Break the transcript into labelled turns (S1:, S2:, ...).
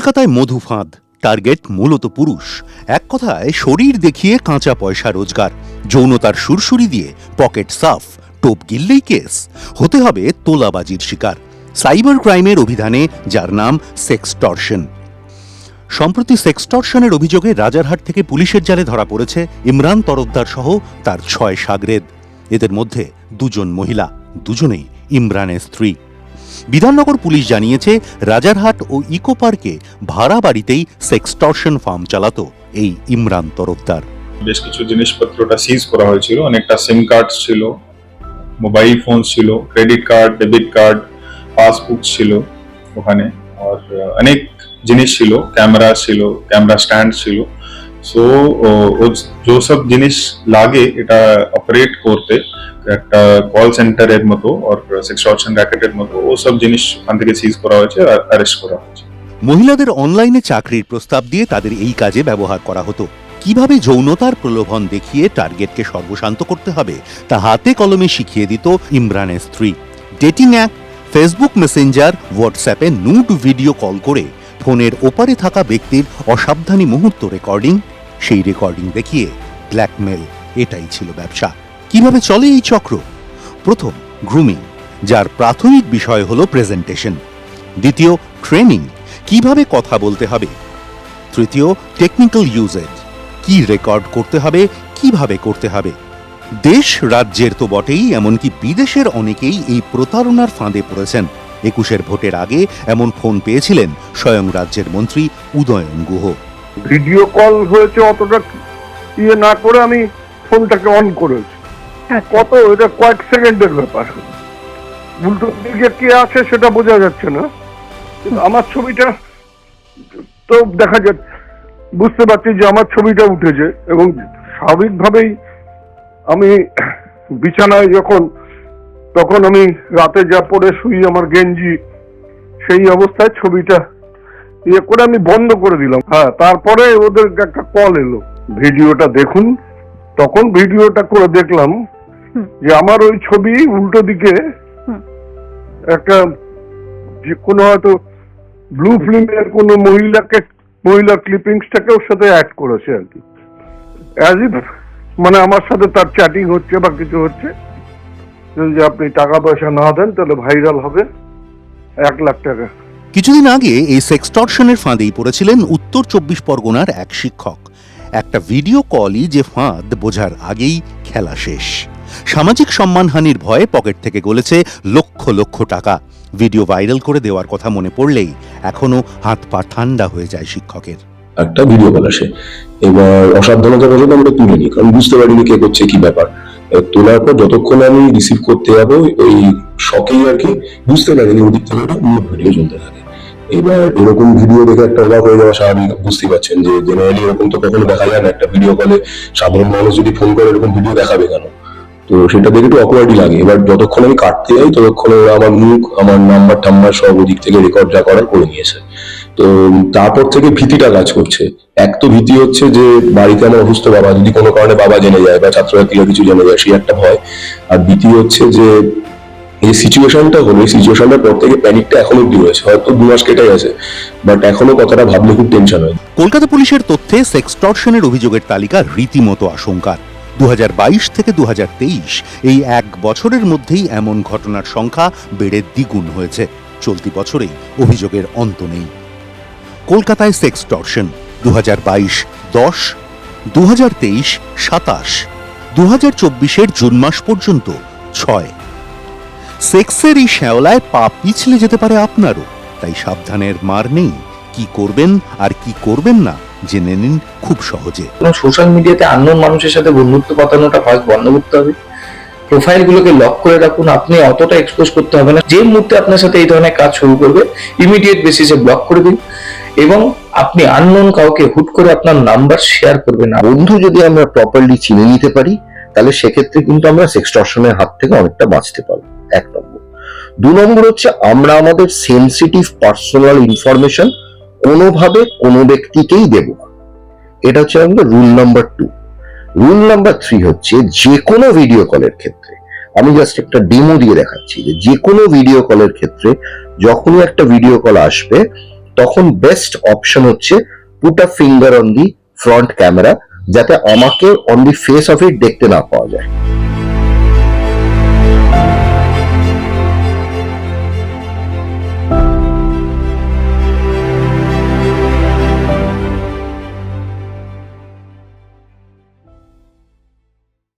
S1: কলকাতায় মধু ফাঁদ, টার্গেট মূলত পুরুষ। এক কথায়, শরীর দেখিয়ে কাঁচা পয়সা রোজগার, যৌনতার সুরসুরি দিয়ে পকেট সাফ, টোপ গিললেই কেস। হতে হবে তোলাবাজির শিকার। সাইবার ক্রাইমের অভিধানে, যার নাম সেক্সটর্শন। সম্প্রতি সেক্সটর্শনের অভিযোগে রাজারহাট থেকে পুলিশের জালে ধরা পড়েছে ইমরান তরফদার সহ তার ছয় সাগরেদ। এদের মধ্যে দুজন মহিলা, দুজনেই ইমরানের স্ত্রী। বিধাননগর পুলিশ জানিয়েছে, রাজারহাট ও ইকো পার্কে ভাড়া বাড়িতেই সেক্সটর্শন ফার্ম চালাতো এই ইমরান তরফদার।
S2: বেশ কিছু জিনিসপত্রটা সিজ করা হয়েছিল। অনেকটা সিম কার্ড ছিল মোবাইল ফোন ছিল credit card debit card passbook ছিল ওখানে। আর অনেক জিনিস ছিল ক্যামেরা ছিল ক্যামেরা স্ট্যান্ড ছিল। সো uh, যে সব জিনিস লাগে, এটা অপারেট করতে, একটা কল সেন্টারের মতো আর সেক্স সেক্সটর্শন র্যাকেটের মতো ও সব জিনিস ওখান থেকে সিজ করা হয়েছে আর অ্যারেস্ট করা হয়েছে।
S1: মহিলাদের অনলাইনে চাকরির প্রস্তাব দিয়ে তাদের এই কাজে ব্যবহার করা হতো। কীভাবে যৌনতার প্রলোভন দেখিয়ে টার্গেটকে সর্বশান্ত করতে হবে, তা হাতে কলমে শিখিয়ে দিত ইমরানের স্ত্রী। ডেটিং অ্যাপ ফেসবুক মেসেঞ্জার হোয়াটসঅ্যাপে নুড ভিডিও কল করে, ফোনের ওপারে থাকা ব্যক্তির অসাবধানী মুহূর্ত রেকর্ডিং সেই রেকর্ডিং দেখিয়ে ব্ল্যাকমেল এটাই ছিল ব্যবসা। কীভাবে চলে এই চক্র? প্রথম গ্রুমিং যার প্রাথমিক বিষয় হলো প্রেজেন্টেশন দ্বিতীয় ট্রেনিং কীভাবে কথা বলতে হবে। তৃতীয় টেকনিক্যাল ইউজেজ কি রেকর্ড করতে হবে, কীভাবে করতে হবে। দেশ রাজ্যের তো বটেই, এমনকি বিদেশের অনেকেই এই প্রতারণার ফাঁদে পড়েছেন। একুশের ভোটের আগে এমন ফোন পেয়েছিলেন স্বয়ং রাজ্যের মন্ত্রী উদয়ন গুহ।
S3: ভিডিও কল হয়েছে অতটা ইয়ে না করে আমি ফোনটাকে অন করেছি। কত? এটা কয়েক সেকেন্ডের ব্যাপার। উল্টো দিকে কে আছে সেটা বোঝা যাচ্ছে না। কিন্তু আমার ছবিটা তো দেখা যাচ্ছে বুঝতে পারছি যে আমার ছবিটা উঠেছে এবং স্বাভাবিকভাবেই আমি বিছানায় যখন তখন আমি রাতে যা পরে শুই আমার গেঞ্জি সেই অবস্থায় ছবিটা ইয়ে করে আমি বন্ধ করে দিলাম। হ্যাঁ তারপরে ওদের একটা কল এলো। ভিডিওটা দেখুন। তখন ভিডিওটা করে দেখলাম যে আমার ওই ছবি উল্টো দিকে একটা যে কোনো হয়তো ব্লু ফিল্মের কোনো মহিলাকে মহিলা ক্লিপিংসটাকে ওর সাথে অ্যাড করেছে আর কি। অ্যাজ ইফ মানে আমার সাথে তার চ্যাটিং হচ্ছে বা কিছু হচ্ছে। যদি আপনি টাকা পয়সা না দেন তাহলে ভাইরাল হবে। এক লাখ টাকা।
S1: কিছুদিন আগে এই সেক্সটর্শনের ফাঁদেই পড়েছিলেন উত্তর চব্বিশ পরগনার এক শিক্ষক। একটা ভিডিও কলই যে ফাঁদ বোঝার আগেই খেলা শেষ। সামাজিক সম্মানহানির ভয়ে পকেট থেকে গলেছে লক্ষ লক্ষ টাকা। ভিডিও ভাইরাল করে দেওয়ার কথা মনে পড়লেই এখনও হাত পা ঠান্ডা হয়ে যায় শিক্ষকের।
S4: একটা ভিডিও কল আসে। এবার অসাবধানতা বশত আমরা তুলে নিই, কারণ বুঝতে পারিনি কে করছে কি ব্যাপার। তোলার পর যতক্ষণ আমি রিসিভ করতে যাব ওই শখেই আর কি, বুঝতে পারিনি ওদিক থেকে একটা ভিডিও চলতে থাকে। এবার এরকম ভিডিও দেখে একটা অবাক হয়ে যাওয়া স্বাভাবিক বুঝতে পারছেন যে জেনারেলি এরকম তো কখনো দেখা যায় না। একটা ভিডিও কলে সাধারণ মানুষ যদি ফোন করে, এরকম ভিডিও দেখাবে কেন? তো সেটা দেখে একটু অকওয়ার্ডই লাগে। এবার যতক্ষণ আমি কাটতে যাই, ততক্ষণ ওরা আমার মুখ, আমার নাম্বার টাম্বার সব ওদিক থেকে রেকর্ড যা করার করে নিয়েছে। তো তারপর থেকে ভীতিটা কাজ করছে। এক তো ভীতি হচ্ছে যে বাড়িতে আমার অসুস্থ বাবা, যদি কোনো কারণে বাবা জেনে যায় বা ছাত্রছাত্রীরা কিছু জেনে যায়, সেই একটা ভয়। আর দ্বিতীয় হচ্ছে যে এই সিচুয়েশনটা হলো, এই সিচুয়েশনটার পর থেকে প্যানিকটা এখনও অব্দি রয়েছে হয়তো দু মাস কেটে গেছে বাট এখনও কথাটা ভাবলে খুব টেনশন হয়।
S1: কলকাতা পুলিশের তথ্যে সেক্সটর্শনের অভিযোগের তালিকা রীতিমতো আশঙ্কার। দু থেকে দু এই এক বছরের মধ্যেই এমন ঘটনার সংখ্যা বেড়ে দ্বিগুণ হয়েছে। চলতি বছরেই অভিযোগের অন্ত নেই। কলকাতায় সেক্সটর্শন দু হাজার বাইশ দশ দু হাজার তেইশ সাতাশ দু হাজার চব্বিশের জুন মাস পর্যন্ত ছয়। সেক্সের এই শ্যাওলায় পা পিছলে যেতে পারে আপনারও। তাই সাবধানের মার নেই। কি করবেন আর কি করবেন না জেনে নিন খুব সহজে।
S5: এবং সোশ্যাল মিডিয়াতে আননোন মানুষের সাথে বন্ধুত্ব পাতানোটা ফার্স্ট বন্ধ করতে হবে। প্রোফাইল গুলোকে লক করে রাখুন। আপনি অতটা এক্সপোজ করতে হবে না। যে মুহূর্তে আপনার সাথে এই ধরনের কাজ শুরু করবে ইমিডিয়েট বেসিসে ব্লক করে দিন। এবং আপনি আননোন কাউকে হুট করে আপনার নাম্বার শেয়ার করবেন না।
S6: বন্ধু যদি আমরা প্রপারলি চিনে নিতে পারি তাহলে সেক্ষেত্রে কিন্তু আমরা সেক্সটর্শনের হাত থেকে অনেকটা বাঁচতে পারব। এক নম্বর। দু নম্বর হচ্ছে আমরা আমাদের সেন্সিটিভ পার্সোনাল ইনফরমেশন কোনোভাবে কোনো ব্যক্তিকেই দেব এটা হচ্ছে আমাদের rule number two rule number three হচ্ছে যে কোনো ভিডিও কলের ক্ষেত্রে, আমি জাস্ট একটা ডেমো দিয়ে দেখাচ্ছি যে যে কোনো ভিডিও কলের ক্ষেত্রে যখনই একটা ভিডিও কল আসবে, তখন বেস্ট অপশন হচ্ছে put a finger on the front camera যাতে আমাকে on the face of it দেখতে না পাওয়া যায়।